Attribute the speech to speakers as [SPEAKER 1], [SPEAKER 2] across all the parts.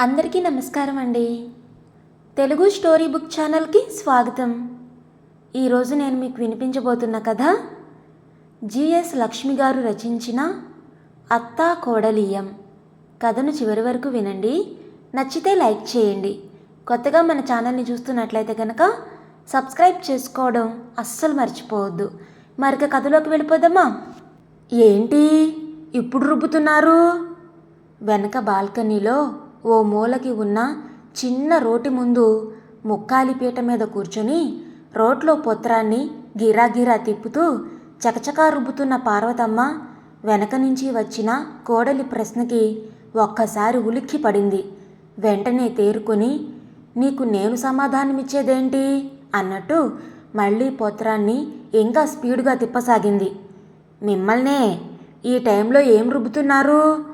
[SPEAKER 1] అందరికీ నమస్కారం అండి. తెలుగు స్టోరీ బుక్ ఛానల్కి స్వాగతం. ఈరోజు నేను మీకు వినిపించబోతున్న కథ జిఎస్ లక్ష్మి గారు రచించిన అత్తా కోడలీయం కథను చివరి వరకు వినండి. నచ్చితే లైక్ చేయండి. కొత్తగా మన ఛానల్ని చూస్తున్నట్లయితే కనుక సబ్స్క్రైబ్ చేసుకోవడం అస్సలు మర్చిపోవద్దు. మరిక కథలోకి వెళ్ళిపోదామా? ఏంటి? ఇప్పుడు రుబ్బుతున్నారు? వెనక బాల్కనీలో ఓ మూలకి ఉన్న చిన్న రోటి ముందు ముక్కాలిపీట మీద కూర్చొని రోట్లో పొత్రాన్ని గిరాగిరా తిప్పుతూ చకచకా రుబ్బుతున్న పార్వతమ్మ వెనక నుంచి వచ్చిన కోడలి ప్రశ్నకి ఒక్కసారి ఉలిక్కి పడింది. వెంటనే తేరుకొని నీకు నేను సమాధానమిచ్చేదేంటి? అన్నట్టు మళ్ళీ పొత్రాన్ని ఇంకా స్పీడ్గా తిప్పసాగింది. మిమ్మల్నే ఈ టైంలో ఏం రుబ్బుతున్నారు?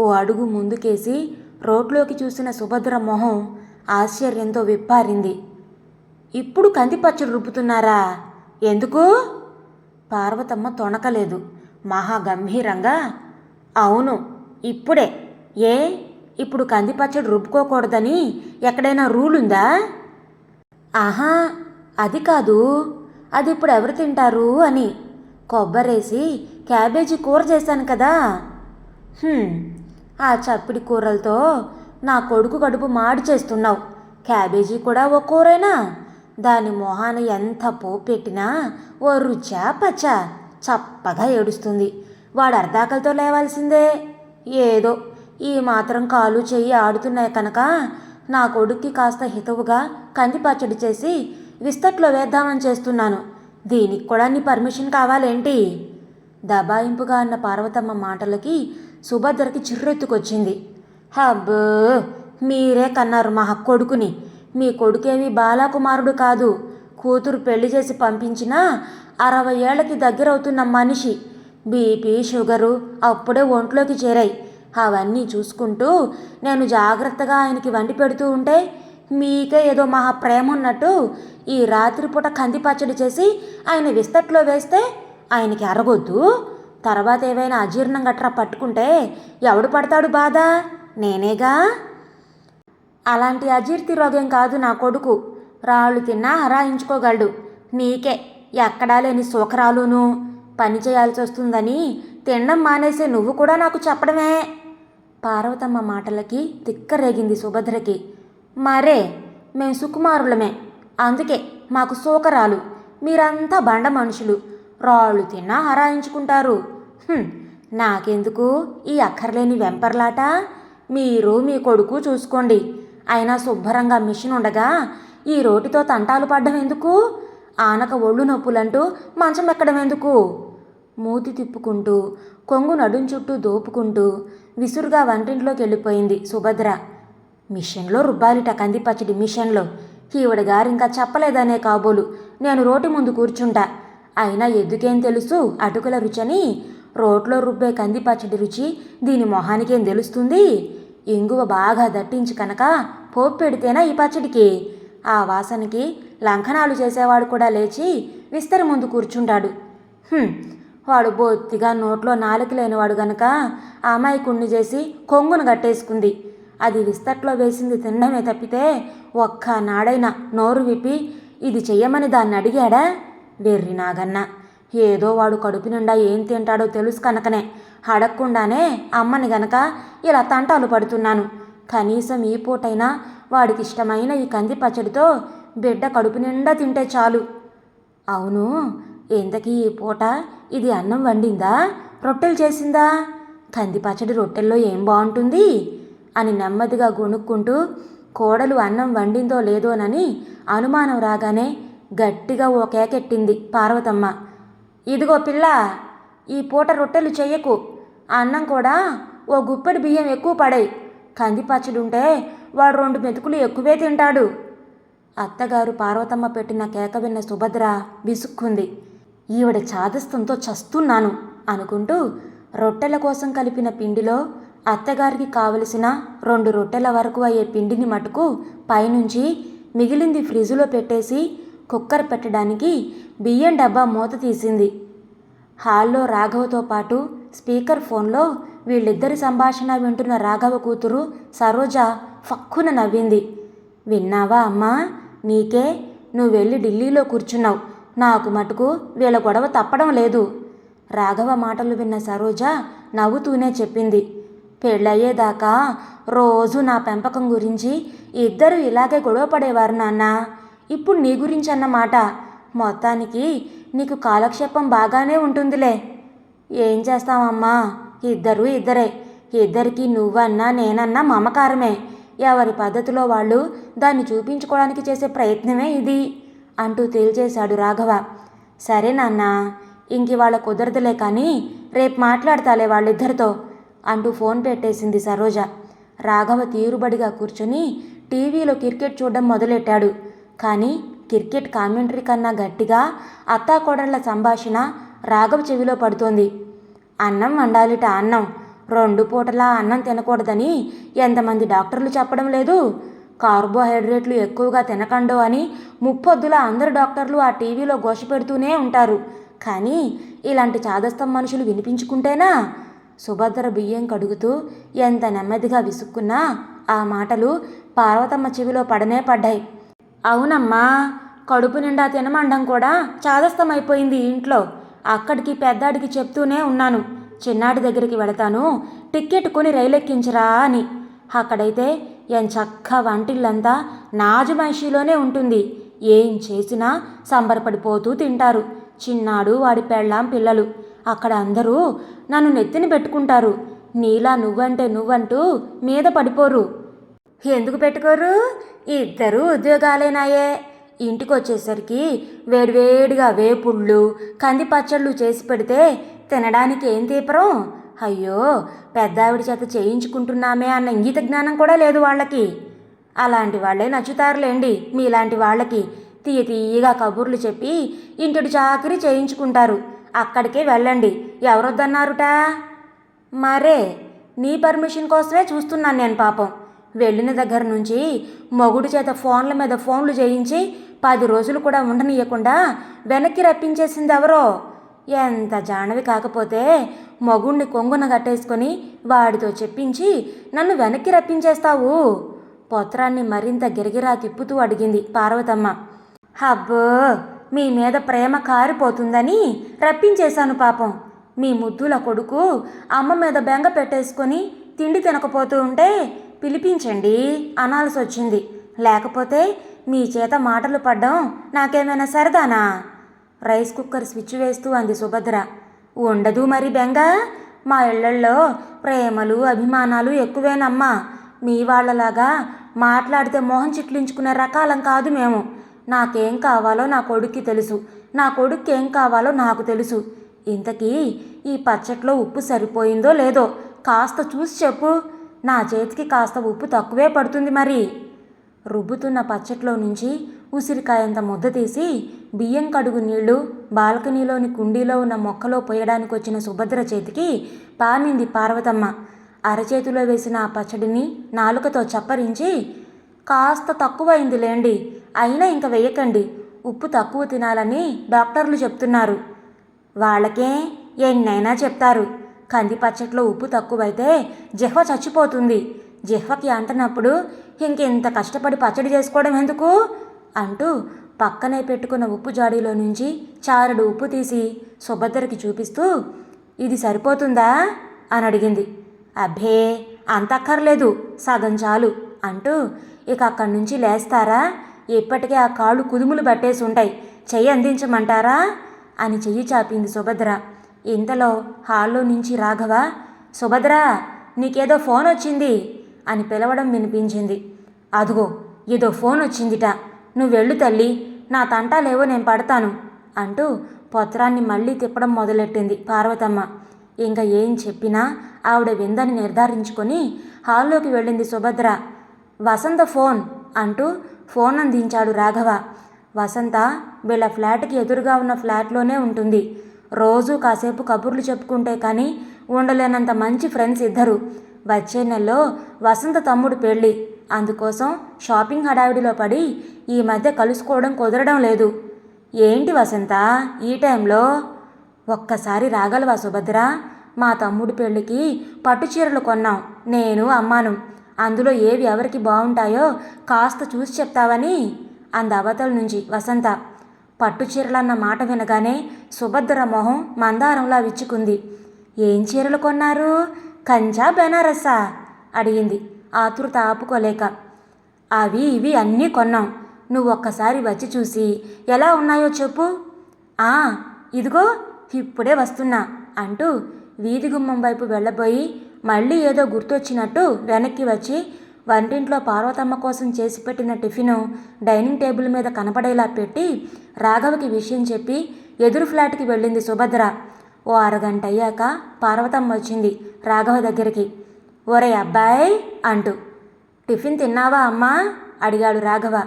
[SPEAKER 1] ఓ అడుగు ముందుకేసి రోడ్లోకి చూసిన సుభద్ర మొహం ఆశ్చర్యంతో విప్పారింది. ఇప్పుడు కందిపచ్చడి రుబ్బుతున్నారా? ఎందుకు? పార్వతమ్మ తొణకలేదు. మహా గంభీరంగా. అవును ఇప్పుడే. ఏ? ఇప్పుడు కందిపచ్చడి రుబ్బుకోకూడదని ఎక్కడైనా రూల్ ఉందా ఆహా అది కాదు. అది ఇప్పుడు ఎవరు తింటారు అని కొబ్బరేసి క్యాబేజీ కూర చేశాను కదా. హ్మ్, ఆ చప్పిడి కూరలతో నా కొడుకు కడుపు మాడి చేస్తున్నావు. క్యాబేజీ కూడా ఓ కూరేనా? దాని మొహాన ఎంత పోపు పెట్టినా ఓ రుచా పచ్చా చప్పగా ఏడుస్తుంది. వాడు అర్ధాకలతో లేవాల్సిందే. ఏదో ఈ మాత్రం కాలు చెయ్యి ఆడుతున్నాయి కనుక నా కొడుక్కి కాస్త హితవుగా కంది పచ్చడి చేసి విస్తట్లో వేద్దామని చేస్తున్నాను. దీనికి కూడా నీ పర్మిషన్ కావాలేంటి? దబాయింపుగా అన్న పార్వతమ్మ మాటలకి సుభద్రకి చిర్రెత్తుకొచ్చింది. హబ్బో మీరే కన్నారు మా కొడుకుని. మీ కొడుకేమి బాలాకుమారుడు కాదు. కూతురు పెళ్ళి చేసి పంపించినా అరవై ఏళ్ళకి దగ్గరవుతున్న మనిషి. బీపీ షుగరు అప్పుడే ఒంట్లోకి చేరాయి. అవన్నీ చూసుకుంటూ నేను జాగ్రత్తగా ఆయనకి వండి పెడుతూ ఉంటే మీకే ఏదో మహా ప్రేమ ఉన్నట్టు ఈ రాత్రిపూట కంది పచ్చడి చేసి ఆయన విస్తట్లో వేస్తే ఆయనకి అరగొద్దు? తర్వాత ఏవైనా అజీర్ణం గట్రా పట్టుకుంటే ఎవడు పడతాడు బాధ? నేనేగా? అలాంటి అజీర్తి రోగం కాదు నా కొడుకు. రాళ్ళు తిన్నా హరాయించుకోగలడు. నీకే ఎక్కడా లేని సూకరాలును. పని చేయాల్సి వస్తుందని తినడం మానేసే నువ్వు కూడా నాకు చెప్పడమే. పార్వతమ్మ మాటలకి తిక్కరేగింది సుభద్రకి. మరే మేం సుకుమారులమే. అందుకే మాకు సూకరాలు. మీరంతా బండ మనుషులు. రాళ్ళు తిన్నా ఆరాయించుకుంటారు. నాకెందుకు? ఈ అక్కర్లేని వెంపర్లాట? మీరు మీ కొడుకు చూసుకోండి. అయినా శుభ్రంగా మిషన్ ఉండగా ఈ రోటితో తంటాలు పడ్డం ఎందుకు? ఆనక ఒళ్ళు నొప్పులంటూ మంచం ఎక్కడం ఎందుకు? మూతి తిప్పుకుంటూ కొంగు నడుం చుట్టూ దోపుకుంటూ విసురుగా వంటింట్లోకి వెళ్ళిపోయింది సుభద్ర. మిషన్లో రుబ్బాలిట కంది పచ్చడి మిషన్లో. ఈవిడ గారు ఇంకా చెప్పలేదనే కాబోలు. నేను రోటి ముందు కూర్చుంటా. అయినా ఎందుకేం తెలుసు? అటుకుల రుచని రోట్లో రుబ్బే కంది పచ్చడి రుచి దీని మొహానికేం తెలుస్తుంది? ఇంగువ బాగా దట్టించి కనుక పోపు పెడితేనా ఈ పచ్చడికి? ఆ వాసనకి లంకనాలు చేసేవాడు కూడా లేచి విస్తరి ముందు కూర్చుంటాడు. వాడు బొత్తిగా నోట్లో నాలుక లేనివాడు గనక ఆ అమాయకుణ్ణి చేసి కొంగును కట్టేసుకుంది అది విస్తట్లో వేసింది తినడమే తప్పితే ఒక్క నాడైనా నోరు విప్పి ఇది చెయ్యమని దాన్ని అడిగాడా? వెర్రి నాగన్న. ఏదో వాడు కడుపు నిండా ఏం తింటాడో తెలుసు కనుకనే. అడగకుండానే అమ్మని గనక ఇలా తంటాలు పడుతున్నాను. కనీసం ఈ పూటైనా వాడికి ఇష్టమైన ఈ కంది పచ్చడితో బిడ్డ కడుపు నిండా తింటే చాలు. అవును ఇంతకీ ఈ పూట ఇది అన్నం వండిందా? రొట్టెలు చేసిందా? కంది పచ్చడి రొట్టెల్లో ఏం బాగుంటుంది అని నెమ్మదిగా గొనుక్కుంటూ కోడలు అన్నం వండిందో లేదోనని అనుమానం రాగానే గట్టిగా ఓ కేకెట్టింది పార్వతమ్మ. ఇదిగో పిల్ల ఈ పూట రొట్టెలు చెయ్యకు. అన్నం కూడా ఓ గుప్పెడు బియ్యం ఎక్కువ పడాయి. కంది ఉంటే వాడు రెండు మెతుకులు ఎక్కువే తింటాడు. అత్తగారు పార్వతమ్మ పెట్టిన కేక విన్న సుభద్ర విసుక్కుంది. ఈవిడ చాదస్తంతో చస్తున్నాను అనుకుంటూ రొట్టెల కోసం కలిపిన పిండిలో అత్తగారికి కావలసిన రెండు రొట్టెల వరకు అయ్యే పిండిని మటుకు పైనుంచి మిగిలింది ఫ్రిడ్జ్లో పెట్టేసి కుక్కర్ పెట్టడానికి బియ్యం డబ్బా మూత తీసింది. హాల్లో రాఘవతో పాటు స్పీకర్ ఫోన్లో వీళ్ళిద్దరి సంభాషణ వింటున్న రాఘవ కూతురు సరోజ ఫక్కున నవ్వింది. విన్నావా అమ్మా? నీకే? నువ్వు వెళ్ళి ఢిల్లీలో కూర్చున్నావు. నాకు మటుకు వీళ్ళ గొడవ తప్పడం లేదు. రాఘవ మాటలు విన్న సరోజ నవ్వుతూనే చెప్పింది. పెళ్ళయ్యేదాకా రోజు నా పెంపకం గురించి ఇద్దరు ఇలాగే గొడవ పడేవారు నాన్న. ఇప్పుడు నీ గురించి అన్నమాట మొత్తానికి నీకు కాలక్షేపం బాగానే ఉంటుందిలే. ఏం చేస్తామమ్మా ఇద్దరు ఇద్దరే. ఇద్దరికి నువ్వన్నా నేనన్నా మమకారమే. ఎవరి పద్ధతిలో వాళ్ళు దాన్ని చూపించుకోవడానికి చేసే ప్రయత్నమే ఇది అంటూ తేల్చేశాడు రాఘవ. సరే నాన్న ఇంక వాళ్ళ కుదరదులే కానీ రేపు మాట్లాడతాలే వాళ్ళిద్దరితో అంటూ ఫోన్ పెట్టేసింది సరోజ. రాఘవ తీరుబడిగా కూర్చొని టీవీలో క్రికెట్ చూడడం మొదలెట్టాడు. కానీ క్రికెట్ కామెంటరీ కన్నా గట్టిగా అత్తాకోడళ్ళ సంభాషణ రాఘవ చెవిలో పడుతోంది. అన్నం వండాలిట అన్నం. రెండు పూటలా అన్నం తినకూడదని ఎంతమంది డాక్టర్లు చెప్పడం లేదు. కార్బోహైడ్రేట్లు ఎక్కువగా తినకండు అని ముప్పొద్దుల అందరు డాక్టర్లు ఆ టీవీలో ఘోష పెడుతూనే ఉంటారు. కానీ ఇలాంటి చాదస్తం మనుషులు వినిపించుకుంటేనా? సుభద్ర బియ్యం కడుగుతూ ఎంత నెమ్మదిగా విసుక్కున్నా ఆ మాటలు పార్వతమ్మ చెవిలో పడనే పడ్డాయి. అవునమ్మా కడుపు నిండా తినమండం కూడా చాదస్తమైపోయింది ఇంట్లో. అక్కడికి పెద్దాడికి చెప్తూనే ఉన్నాను. చిన్నాడి దగ్గరికి వెళతాను. టిక్కెట్ కొని రైలెక్కించరా అని. అక్కడైతే ఎంచక్క వంటిల్లంతా నాజుమైషీలోనే ఉంటుంది. ఏం చేసినా సంబరపడిపోతూ తింటారు. చిన్నాడు వాడి పెళ్ళాం పిల్లలు. అక్కడ అందరూ నన్ను నెత్తిన పెట్టుకుంటారు. నీలా నువ్వంటే నువ్వంటూ మీద పడిపోరు. ఎందుకు పెట్టుకోరు? ఇద్దరూ ఉద్యోగాలేనాయే. ఇంటికి వచ్చేసరికి వేడివేడిగా వేపుళ్ళు కంది పచ్చళ్ళు చేసి పెడితే తినడానికి ఏం తీపరం అయ్యో పెద్దావిడి చేత చేయించుకుంటున్నామే అన్న ఇంగిత జ్ఞానం కూడా లేదు వాళ్ళకి. అలాంటి వాళ్ళే నచ్చుతారులేండి మీలాంటి వాళ్ళకి. తీయ తీయగా కబుర్లు చెప్పి ఇంటిడు చాకరి చేయించుకుంటారు. అక్కడికే వెళ్ళండి. ఎవరొద్దన్నారుట? మరే నీ పర్మిషన్ కోసమే చూస్తున్నాను నేను పాపం. వెళ్ళిన దగ్గర నుంచి మొగుడు చేత ఫోన్ల మీద ఫోన్లు చేయించి పది రోజులు కూడా ఉండనీయకుండా వెనక్కి రప్పించేసింది ఎవరో. ఎంత జానవి కాకపోతే మొగుణ్ణి కొంగున కట్టేసుకొని వాడితో చెప్పించి నన్ను వెనక్కి రప్పించేస్తావు? పొత్రాన్ని మరింత గిరిగిరా తిప్పుతూ అడిగింది పార్వతమ్మ. హబ్బో మీ మీద ప్రేమ కారిపోతుందని రప్పించేశాను పాపం. మీ ముద్దుల కొడుకు అమ్మ మీద బెంగ పెట్టేసుకొని తిండి తినకపోతూ ఉంటే పిలిపించండి అనాల్సి వచ్చింది లేకపోతే మీ చేత మాటలు పడ్డం నాకేమైనా సరదానా? రైస్ కుక్కర్ స్విచ్ వేస్తూ అంది సుభద్ర. ఉండదు మరి బెంగ. మా ఇళ్ళల్లో ప్రేమలు అభిమానాలు ఎక్కువేనమ్మా. మీ వాళ్ళలాగా మాట్లాడితే మొహం చిట్లించుకునే రకాలం కాదు మేము. నాకేం కావాలో నా కొడుక్కి తెలుసు. నా కొడుక్కి ఏం కావాలో నాకు తెలుసు. ఇంతకీ ఈ పచ్చట్లో ఉప్పు సరిపోయిందో లేదో కాస్త చూసి చెప్పు. నా చేతికి కాస్త ఉప్పు తక్కువే పడుతుంది మరి. రుబ్బుతున్న పచ్చట్లో నుంచి ఉసిరికాయంత ముద్ద తీసి బియ్యం కడుగు నీళ్ళు బాల్కనీలోని కుండీలో ఉన్న మొక్కలో పోయడానికి వచ్చిన సుభద్ర చేతికి పానింది పార్వతమ్మ. అరచేతిలో వేసిన ఆ పచ్చడిని నాలుకతో చప్పరించి కాస్త తక్కువైంది లేండి అయినా ఇంక వేయకండి ఉప్పు తక్కువ తినాలని డాక్టర్లు చెప్తున్నారు. వాళ్ళకే ఎన్నైనా చెప్తారు. కంది పచ్చట్లో ఉప్పు తక్కువైతే జిహ్వ చచ్చిపోతుంది. జిహ్వకి అంటనప్పుడు ఇంకెంత కష్టపడి పచ్చడి చేసుకోవడం ఎందుకు? అంటూ పక్కనే పెట్టుకున్న ఉప్పు జాడీలో నుంచి చారుడు ఉప్పు తీసి సుభద్రకి చూపిస్తూ ఇది సరిపోతుందా? అని అడిగింది. అబ్బే అంతక్కర్లేదు సగం చాలు అంటూ ఇక అక్కడి నుంచి లేస్తారా? ఇప్పటికే ఆ కాళ్ళు కుదుములు పట్టేసి ఉంటాయి. చెయ్యి అందించమంటారా? అని చెయ్యి చాపింది సుభద్ర. ఇంతలో హాల్లో నుంచి రాఘవ సుభద్ర నీకేదో ఫోన్ వచ్చింది అని పిలవడం వినిపించింది. అదుగో ఏదో ఫోన్ వచ్చిందిట. నువ్వు వెళ్ళు తల్లి నా తంటాలేవో నేను పడతాను అంటూ పత్రాన్ని మళ్ళీ తిప్పడం మొదలెట్టింది పార్వతమ్మ. ఇంకా ఏం చెప్పినా ఆవిడ విందని నిర్ధారించుకొని హాల్లోకి వెళ్ళింది సుభద్ర. వసంత ఫోన్ అంటూ ఫోన్ అందించాడు రాఘవ. వసంత వీళ్ళ ఫ్లాట్కి ఎదురుగా ఉన్న ఫ్లాట్లోనే ఉంటుంది. రోజు కాసేపు కబుర్లు చెప్పుకుంటే కానీ ఉండలేనంత మంచి ఫ్రెండ్స్ ఇద్దరు. వచ్చే నెలలో వసంత తమ్ముడు పెళ్ళి. అందుకోసం షాపింగ్ హడావిడిలో పడి ఈ మధ్య కలుసుకోవడం కుదరడం లేదు. ఏంటి వసంత? ఈ టైంలో? ఒక్కసారి రాగలవా సుభద్ర? మా తమ్ముడి పెళ్ళికి పట్టు చీరలు కొన్నాం. నేను అమ్మాను. అందులో ఏవి ఎవరికి బాగుంటాయో కాస్త చూసి చెప్తావని? అంద అవతల నుంచి వసంత. పట్టు చీరలన్న మాట వినగానే సుభద్ర మొహం మందారంలా విచ్చుకుంది. ఏం చీరలు కొన్నారు? కంచా బెనారసా అడిగింది. ఆతృత ఆపుకోలేక. అవి ఇవి అన్నీ కొన్నాం. నువ్వు ఒక్కసారి వచ్చి చూసి ఎలా ఉన్నాయో చెప్పు. ఆ ఇదిగో ఇప్పుడే వస్తున్నా అంటూ వీధి గుమ్మం వైపు వెళ్ళబోయి మళ్ళీ ఏదో గుర్తొచ్చినట్టు వెనక్కి వచ్చి వంటింట్లో పార్వతమ్మ కోసం చేసి పెట్టిన టిఫిను డైనింగ్ టేబుల్ మీద కనపడేలా పెట్టి రాఘవకి విషయం చెప్పి ఎదురు ఫ్లాట్కి వెళ్ళింది సుభద్ర. ఓ అరగంట అయ్యాక పార్వతమ్మ వచ్చింది రాఘవ దగ్గరికి. ఒరే అబ్బాయి అంటూ. టిఫిన్ తిన్నావా అమ్మా? అడిగాడు రాఘవ.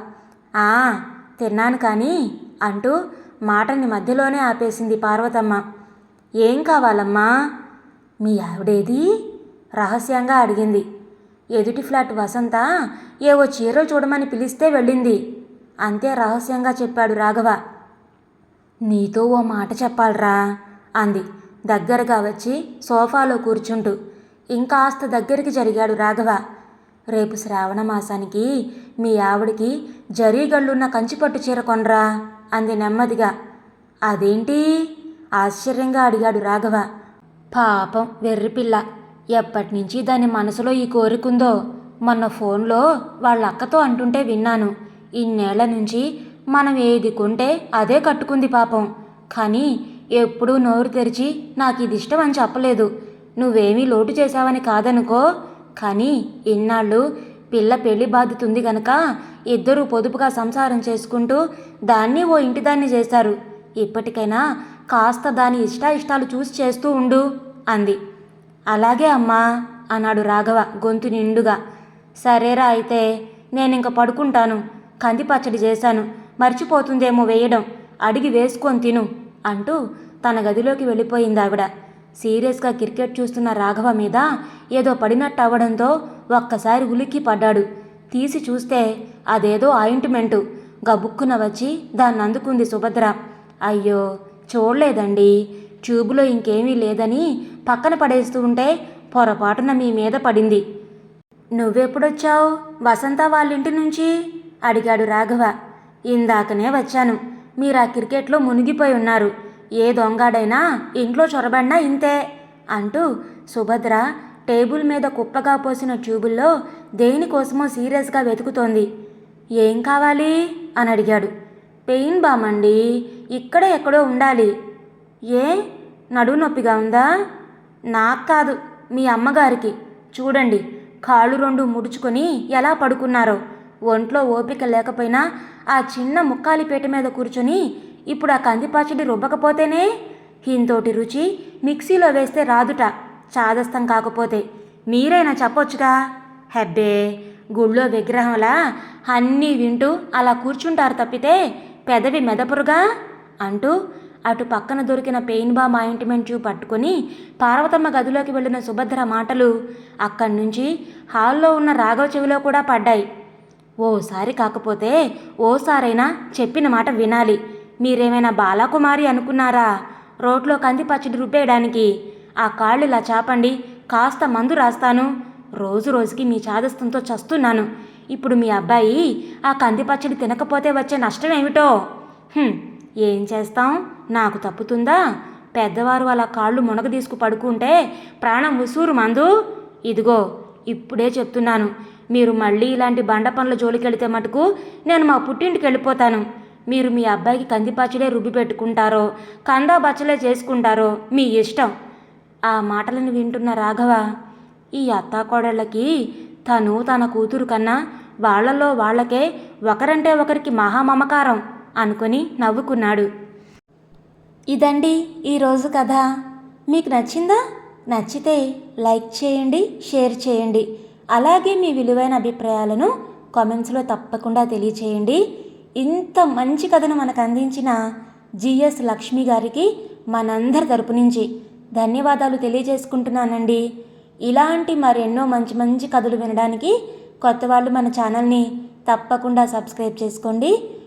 [SPEAKER 1] ఆ తిన్నాను కానీ అంటూ మాటని మధ్యలోనే ఆపేసింది పార్వతమ్మ. ఏం కావాలమ్మా? మీ ఆవిడేది? రహస్యంగా అడిగింది. ఎదుటి ఫ్లాట్ వసంత ఏవో చీరలు చూడమని పిలిస్తే వెళ్ళింది. అంతే రహస్యంగా చెప్పాడు రాఘవ. నీతో ఓ మాట చెప్పాలరా అంది. దగ్గరగా వచ్చి సోఫాలో కూర్చుంటూ ఇంకాస్త దగ్గరికి జరిగాడు రాఘవ. రేపు శ్రావణ మాసానికి మీ ఆవిడికి జరీగళ్ళున్న కంచిపట్టు చీర కొనరా అంది నెమ్మదిగా. అదేంటి? ఆశ్చర్యంగా అడిగాడు రాఘవ. పాపం వెర్రిపిల్ల ఎప్పటినుంచి దాని మనసులో ఈ కోరికుందో? మొన్న ఫోన్లో వాళ్ళ అక్కతో అంటుంటే విన్నాను. ఇన్నేళ్ళ నుంచి మనం ఏది కొంటే అదే కట్టుకుంది పాపం. కానీ ఎప్పుడూ నోరు తెరిచి నాకు ఇది ఇష్టం అని చెప్పలేదు. నువ్వేమీ లోటు చేశావని కాదనుకో. కానీ ఇన్నాళ్ళు పిల్ల పెళ్ళి బాధ్యత ఉంది గనక ఇద్దరూ పొదుపుగా సంసారం చేసుకుంటూ దాన్ని ఓ ఇంటిదాన్ని చేశారు. ఇప్పటికైనా కాస్త దాని ఇష్టాయిష్టాలు చూసి చేస్తూ ఉండు అంది. అలాగే అమ్మా అన్నాడు రాఘవ గొంతు నిండుగా. సరేరా అయితే నేను ఇంక పడుకుంటాను. కంది పచ్చడి చేశాను. మర్చిపోతుందేమో వేయడం. అడిగి వేసుకొని తిను అంటూ తన గదిలోకి వెళ్ళిపోయింది ఆవిడ. సీరియస్గా క్రికెట్ చూస్తున్న రాఘవ మీద ఏదో పడినట్టు అవ్వడంతో ఒక్కసారి ఉలిక్కి పడ్డాడు. తీసి చూస్తే అదేదో ఆయింట్మెంటు. గబుక్కున వచ్చి దాన్ని అందుకుంది సుభద్ర. అయ్యో చూడలేదండి. ట్యూబులో ఇంకేమీ లేదని పక్కన పడేస్తూ ఉంటే పొరపాటున మీ మీద పడింది. నువ్వెప్పుడొచ్చావు? వసంత వాళ్ళింటి నుంచి? అడిగాడు రాఘవ. ఇందాకనే వచ్చాను. మీరు ఆ క్రికెట్లో మునిగిపోయి ఉన్నారు. ఏ దొంగాడైనా ఇంట్లో చొరబడినా ఇంతే అంటూ సుభద్ర టేబుల్ మీద కుప్పగా పోసిన ట్యూబుల్లో దేనికోసమో సీరియస్గా వెతుకుతోంది. ఏం కావాలి? అని అడిగాడు. పెయిన్ బామండి ఇక్కడే ఎక్కడో ఉండాలి. ఏ? నడువు నొప్పిగా ఉందా? నాకు కాదు మీ అమ్మగారికి. చూడండి కాళ్ళు రెండు ముడుచుకొని ఎలా పడుకున్నారో. ఒంట్లో ఓపిక లేకపోయినా ఆ చిన్న ముక్కాలిపేట మీద కూర్చొని ఇప్పుడు ఆ కందిపచ్చడి రుబ్బకపోతేనే? ఇంతోటి రుచి మిక్సీలో వేస్తే రాదుట చాదస్తం కాకపోతే. మీరైనా చెప్పొచ్చుగా? హెబ్బే గుళ్ళో విగ్రహంలా అన్నీ వింటూ అలా కూర్చుంటారు తప్పితే పెదవి మెదపురుగా? అంటూ అటు పక్కన దొరికిన పెయిన్ బామ్ ఆయింట్మెంట్ ట్యూబ్ పట్టుకొని పార్వతమ్మ గదిలోకి వెళ్ళిన సుభద్ర మాటలు అక్కడి నుంచి హాల్లో ఉన్న రాఘవ చెవిలో కూడా పడ్డాయి. ఓసారి కాకపోతే ఓసారైనా చెప్పిన మాట వినాలి. మీరేమైనా బాలాకుమారి అనుకున్నారా? రోడ్లో కంది పచ్చడి రుబ్బేయడానికి. ఆ కాళ్ళు ఇలా చాపండి కాస్త మందు రాస్తాను. రోజు రోజుకి మీ చాదస్తంతో చస్తున్నాను. ఇప్పుడు మీ అబ్బాయి ఆ కంది పచ్చడి తినకపోతే వచ్చే నష్టం ఏమిటో హ్మ్, ఏం చేస్తాం? నాకు తప్పుతుందా? పెద్దవారు అలా కాళ్ళు మునగ తీసుకు పడుకుంటే ప్రాణం ఉసూరు మందు. ఇదిగో ఇప్పుడే చెప్తున్నాను. మీరు మళ్ళీ ఇలాంటి బండ పనుల జోలికెళితే మటుకు నేను మా పుట్టింటికి వెళ్ళిపోతాను. మీరు మీ అబ్బాయికి కందిపచ్చడే రుబ్బి పెట్టుకుంటారో కందా బచ్చలే చేసుకుంటారో మీ ఇష్టం. ఆ మాటలను వింటున్న రాఘవ ఈ అత్తాకోడళ్ళకి తను తన కూతురు కన్నా వాళ్ళలో వాళ్ళకే ఒకరంటే ఒకరికి మహామమకారం. అనుకొని నవ్వుకున్నాడు. ఇదండి ఈరోజు కథ. మీకు నచ్చిందా? నచ్చితే లైక్ చేయండి షేర్ చేయండి. అలాగే మీ విలువైన అభిప్రాయాలను కామెంట్స్లో తప్పకుండా తెలియచేయండి. ఇంత మంచి కథను మనకు అందించిన జిఎస్ లక్ష్మి గారికి మనందరి తరపు నుంచి ధన్యవాదాలు తెలియజేసుకుంటున్నానండి. ఇలాంటి మరెన్నో మంచి మంచి కథలు వినడానికి కొత్త వాళ్ళు మన ఛానల్ని తప్పకుండా సబ్స్క్రైబ్ చేసుకోండి.